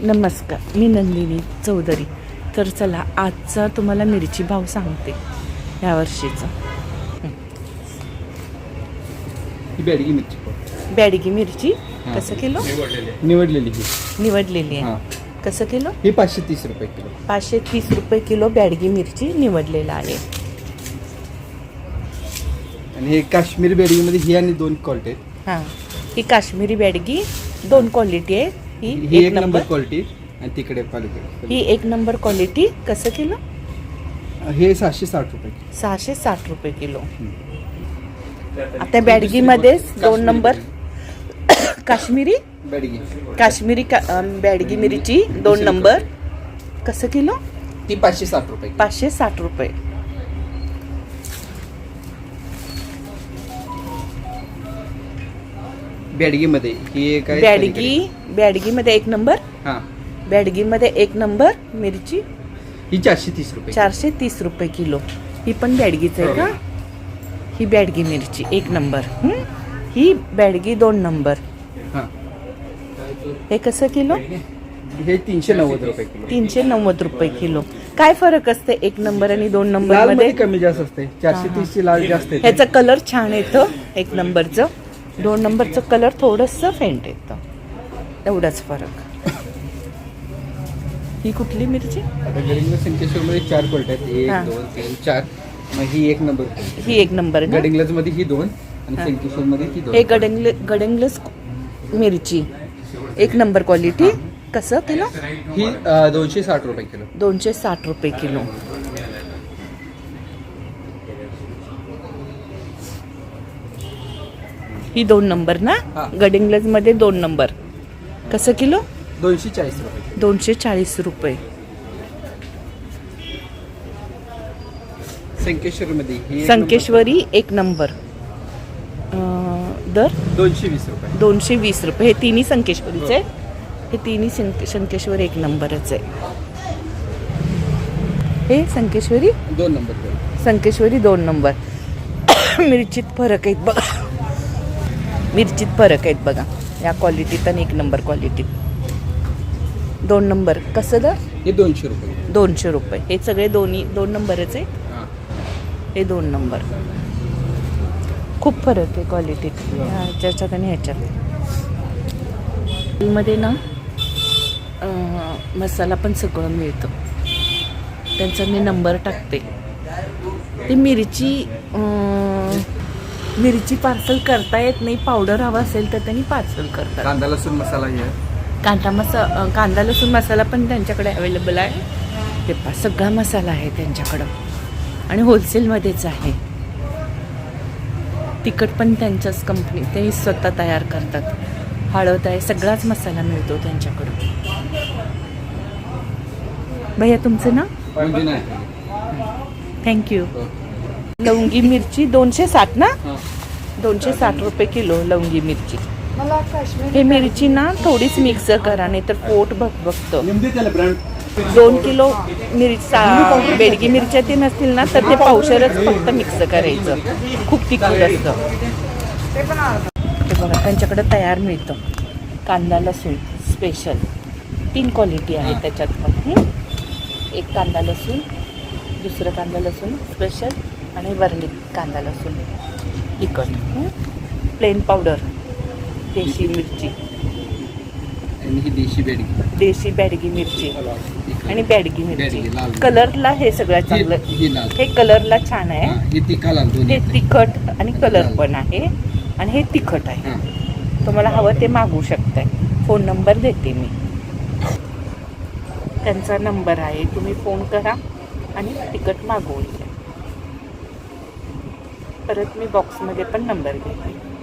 नमस्कार मी नंदिनी चौधरी. तर चला आजचा तुम्हाला मिरची भाव सांगते या वर्षीचा. बॅडगी मिरची. बॅडगी मिरची. कसं किलो? निवडलेली निवडलेली हां. आहे. कसं किलो? ही पाचशे तीस रुपये किलो. पाचशे तीस रुपये किलो बॅडगी मिरची निवडलेला आहे. आणि हे काश्मीरी बॅडगीमध्ये ही आणि दोन क्वालिटी आहेत. हां. ही काश्मीरी बॅडगी दोन क्वालिटी आहे ही ही एक नंबर क्वालिटी आणि तिकडे ही एक नंबर क्वालिटी कसं किलो? हे सहाशे साठ रुपये सहाशे साठ रुपये किलो. आता बॅडगीमध्येच दोन नंबर काश्मीरी? बॅडगी. काश्मीरी का बॅडगी मिरची दोन नंबर कसं किलो? ती पाचशे साठ रुपये. पाचशे साठ रुपये. बॅडगीमध्ये ही एक आहे बॅडगी बॅडगीमध्ये एक नंबर. हां. बॅडगीमध्ये एक नंबर मिरची. ही चारशे तीस रुपये चारशे तीस रुपये किलो. ही पण बॅडगीच आहे का? ही बॅडगी मिरची एक नंबर. हं? ही बॅडगी दोन नंबर. हां. हे कसं किलो? हे तीनशे नव्वद रुपये किलो. तीनशे नव्वद रुपये किलो. काय फरक असते एक नंबर आणि दोन नंबर लाल मध्ये मध्ये कमी जास्त असते. चारशे हां. तीसची लाल जास्त येते. ह्याचा कलर छान येतं एक नंबरचं. दोन नंबरचं कलर थोडंसं फेंट येतं. एवढाच फरक. ही कुठली मिरची? आता गडिंगला संकेश्वरमध्ये चार क्वालिटी आहेत. हां. एक दोन तीन चार. मग ही एक नंबर ही एक नंबर ना? गडिंग्लजमध्ये ही दोन आणि हां. ही दोन. गडंगले गडंगलस मिरची. एक नंबर क्वालिटी कसं त्याला? ही अं, दोनशे साठ रुपये किलो. दोनशे साठ रुपये किलो. ही दोन नंबर ना? हा. गडिंग्लजमध्ये दोन नंबर. कसं किलो? दोनशे चाळीस रुपये. दोनशे चाळीस रुपये. संकेश्वर मध्ये ही एक संकेश्वरी एक नंबर. अं, दर? नंबर- दोनशे वीस रुपये. दोनशे वीस रुपये. हे तिन्ही संकेश्वरीचे आहेत. हे तिन्ही संके संकेश्वर एक नंबरच आहे. हे संकेश्वरी? दोन नंबर. संकेश्वरी दोन नंबर. मिरचीत फरक आहेत बघा. मिरचीत फरक आहेत बघा. या क्वालिटीत आणि एक नंबर क्वालिटीत दोन नंबर कसं दर हे दोनशे रुपये. दोनशे रुपये. हे सगळे दोन्ही दोन नंबरच आहे हां. दोन नंबर खूप फरक आहे क्वालिटीत ह्याच्यात आणि ह्याच्यात. मध्ये ना मसाला पण सगळं मिळतं. त्यांचा मी नंबर टाकते. ते मिरची मिरची पार्सल करता येत नाही पावडर हवा असेल तर त्यांनी पार्सल करतात. कांदा लसूण मसाला हे कांदा मसा अं, कांदा लसूण मसाला पण त्यांच्याकडे अवेलेबल आहे. ते पा सगळा मसाला आहे त्यांच्याकडं. आणि होलसेलमध्येच आहे. तिखट पण त्यांच्याच कंपनी ते स्वतः तयार करतात. हळद आहे सगळाच मसाला मिळतो त्यांच्याकडं. भैया तुमचं ना म्हणजे नाही थँक्यू. लवंगी मिरची दोनशे साठ ना. दोनशे साठ रुपये किलो लवंगी मिरची. हे मिरची ना थोडीच मिक्स करा नाही तर पोट ब्रँड दोन किलो मिरचा बेडगी मिरच्या ते नसतील ना तर ते पावशरच फक्त मिक्स करायचं. खूप तिखट असतं. ते बघा त्यांच्याकडे तयार मिळतं. कांदा लसूण स्पेशल तीन क्वालिटी आहे त्याच्यात. पण हं? एक कांदा लसूण दुसरं कांदा लसूण स्पेशल आणि वरली कांदा लसूण. तिखट. प्लेन पावडर देशी मिरची. देशी बेडगी. देशी बॅडगी मिरची. आणि बॅडगी मिरची. कलरला हे सगळ्यात चांगलं ही कलरला छान आहे. हां. तिखट आणि कलर पण आहे. आणि हे तिखट आहे. तुम्हाला हवं ते मागवू शकताय. फोन नंबर देते मी. त्यांचा नंबर आहे. तुम्ही फोन करा आणि तिकट मागवून घ्या. परत मी बॉक्समध्ये पण नंबर घेते.